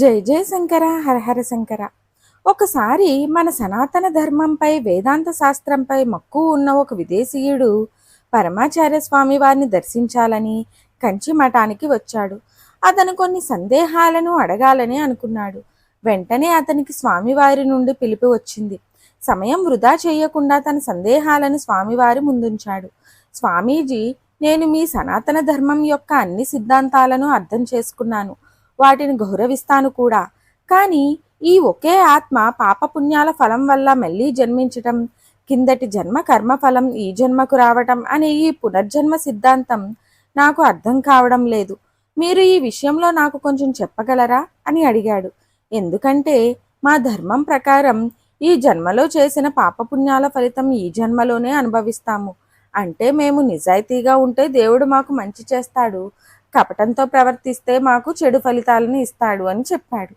జై జయ శంకర హరహర శంకర. ఒకసారి మన సనాతన ధర్మంపై వేదాంత శాస్త్రంపై మక్కువ ఉన్న ఒక విదేశీయుడు పరమాచార్య స్వామి వారిని దర్శించాలని కంచి మఠానికి వచ్చాడు. అతను కొన్ని సందేహాలను అడగాలని అనుకున్నాడు. వెంటనే అతనికి స్వామివారి నుండి పిలుపు వచ్చింది. సమయం వృధా చేయకుండా తన సందేహాలను స్వామివారి ముందుంచాడు. స్వామీజీ నేను మీ సనాతన ధర్మం యొక్క అన్ని సిద్ధాంతాలను అర్థం చేసుకున్నాను. వాటిని గౌరవిస్తాను కూడా. కానీ ఈ ఒకే ఆత్మ పాపపుణ్యాల ఫలం వల్ల మళ్ళీ జన్మించటం కిందటి జన్మ కర్మ ఫలం ఈ జన్మకు రావటం అనే ఈ పునర్జన్మ సిద్ధాంతం నాకు అర్థం కావడం లేదు. మీరు ఈ విషయంలో నాకు కొంచెం చెప్పగలరా? అని అడిగాడు. ఎందుకంటే మా ధర్మం ప్రకారం ఈ జన్మలో చేసిన పాపపుణ్యాల ఫలితం ఈ జన్మలోనే అనుభవిస్తాము. అంటే మేము నిజాయితీగా ఉంటే దేవుడు మాకు మంచి చేస్తాడు. కపటంతో ప్రవర్తిస్తే మాకు చెడు ఫలితాలను ఇస్తాడు అని చెప్పాడు.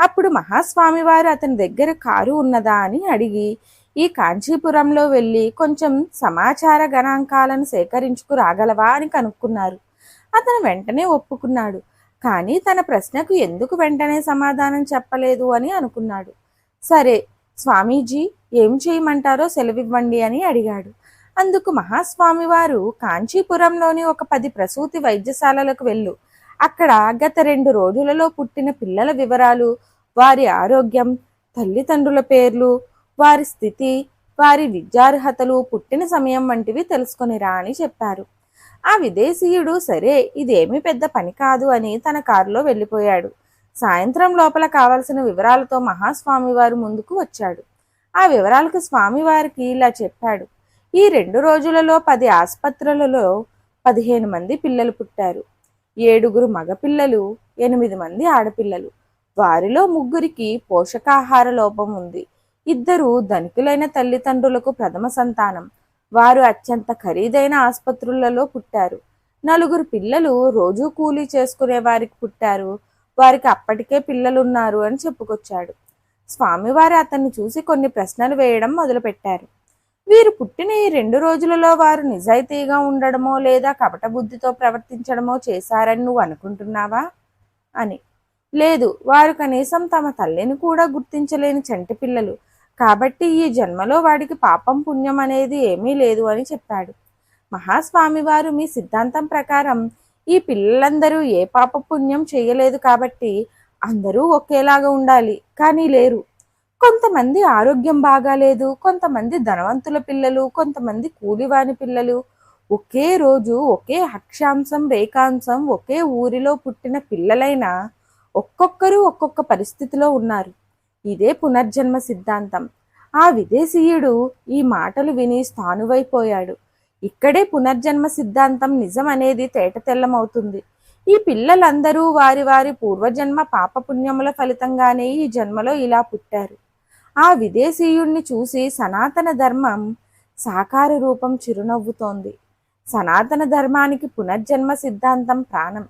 అప్పుడు మహాస్వామి వారు అతని దగ్గర కారు ఉన్నదా అని అడిగి ఈ కాంచీపురంలో వెళ్ళి కొంచెం సమాచార గణాంకాలను సేకరించుకు రాగలవా అని కనుక్కున్నారు. అతను వెంటనే ఒప్పుకున్నాడు. కానీ తన ప్రశ్నకు ఎందుకు వెంటనే సమాధానం చెప్పలేదు అని అనుకున్నాడు. సరే స్వామీజీ ఏం చేయమంటారో సెలవివ్వండి అని అడిగాడు. అందుకు మహాస్వామి వారు కాంచీపురంలోని ఒక పది ప్రసూతి వైద్యశాలలకు వెళ్ళు. అక్కడ గత రెండు రోజులలో పుట్టిన పిల్లల వివరాలు వారి ఆరోగ్యం తల్లిదండ్రుల పేర్లు వారి స్థితి వారి విద్యార్హతలు పుట్టిన సమయం వంటివి తెలుసుకొనిరా అని చెప్పారు. ఆ విదేశీయుడు సరే ఇదేమీ పెద్ద పని కాదు అని తన కారులో వెళ్ళిపోయాడు. సాయంత్రం లోపల కావలసిన వివరాలతో మహాస్వామి వారు ముందుకు వచ్చాడు. ఆ వివరాలకు స్వామివారికి ఇలా చెప్పాడు. ఈ రెండు రోజులలో పది ఆసుపత్రులలో పదిహేను మంది పిల్లలు పుట్టారు. ఏడుగురు మగపిల్లలు ఎనిమిది మంది ఆడపిల్లలు. వారిలో ముగ్గురికి పోషకాహార లోపం ఉంది. ఇద్దరు ధనికులైన తల్లిదండ్రులకు ప్రథమ సంతానం. వారు అత్యంత ఖరీదైన ఆసుపత్రులలో పుట్టారు. నలుగురు పిల్లలు రోజు కూలీ చేసుకునే వారికి పుట్టారు. వారికి అప్పటికే పిల్లలున్నారు అని చెప్పుకొచ్చాడు. స్వామివారు అతన్ని చూసి కొన్ని ప్రశ్నలు వేయడం మొదలుపెట్టారు. వీరు పుట్టిన ఈ రెండు రోజులలో వారు నిజాయితీగా ఉండడమో లేదా కపట బుద్ధితో ప్రవర్తించడమో చేశారని నువ్వు అనుకుంటున్నావా? అని. లేదు వారు కనీసం తమ తల్లిని కూడా గుర్తించలేని చంటి పిల్లలు. కాబట్టి ఈ జన్మలో వాడికి పాపం పుణ్యం అనేది ఏమీ లేదు అని చెప్పాడు. మహాస్వామి వారు మీ సిద్ధాంతం ప్రకారం ఈ పిల్లలందరూ ఏ పాప పుణ్యం చేయలేదు కాబట్టి అందరూ ఒకేలాగా ఉండాలి. కానీ లేరు. కొంతమంది ఆరోగ్యం బాగాలేదు కొంతమంది ధనవంతుల పిల్లలు కొంతమంది కూలివాని పిల్లలు. ఒకే రోజు ఒకే అక్షాంశం రేఖాంశం ఒకే ఊరిలో పుట్టిన పిల్లలైన ఒక్కొక్కరు ఒక్కొక్క పరిస్థితిలో ఉన్నారు. ఇదే పునర్జన్మ సిద్ధాంతం. ఆ విదేశీయుడు ఈ మాటలు విని స్థానువైపోయాడు ఇక్కడే పునర్జన్మ సిద్ధాంతం నిజం అనేది తేటతెల్లమవుతుంది. ఈ పిల్లలందరూ వారి వారి పూర్వజన్మ పాపపుణ్యముల ఫలితంగానే ఈ జన్మలో ఇలా పుట్టారు. ఆ విదేశీయుణ్ణి చూసి సనాతన ధర్మం సాకార రూపం చిరునవ్వుతోంది. సనాతన ధర్మానికి పునర్జన్మ సిద్ధాంతం ప్రాణం.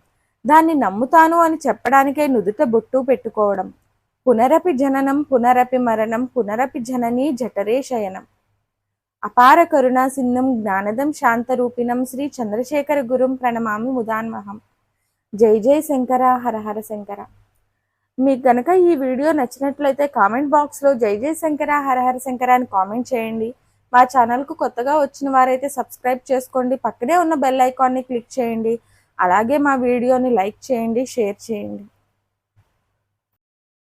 దాన్ని నమ్ముతాను అని చెప్పడానికే నుదుట బొట్టు పెట్టుకోవడం. పునరపి జననం పునరపి మరణం పునరపి జననీ జఠరే శయనం. అపార కరుణా సిన్నం జ్ఞానదం శాంతరూపిణం శ్రీ చంద్రశేఖర గురుం ప్రణమామి ముదాన్మహం జై జై శంకర హరహర శంకర. మీకు గనక ఈ వీడియో నచ్చినట్లయితే కామెంట్ బాక్స్లో జై జై శంకర హరహర శంకర అని కామెంట్ చేయండి. మా ఛానల్కు కొత్తగా వచ్చిన వారైతే సబ్స్క్రైబ్ చేసుకోండి. పక్కనే ఉన్న బెల్ ఐకాన్ని క్లిక్ చేయండి. అలాగే మా వీడియోని లైక్ చేయండి షేర్ చేయండి.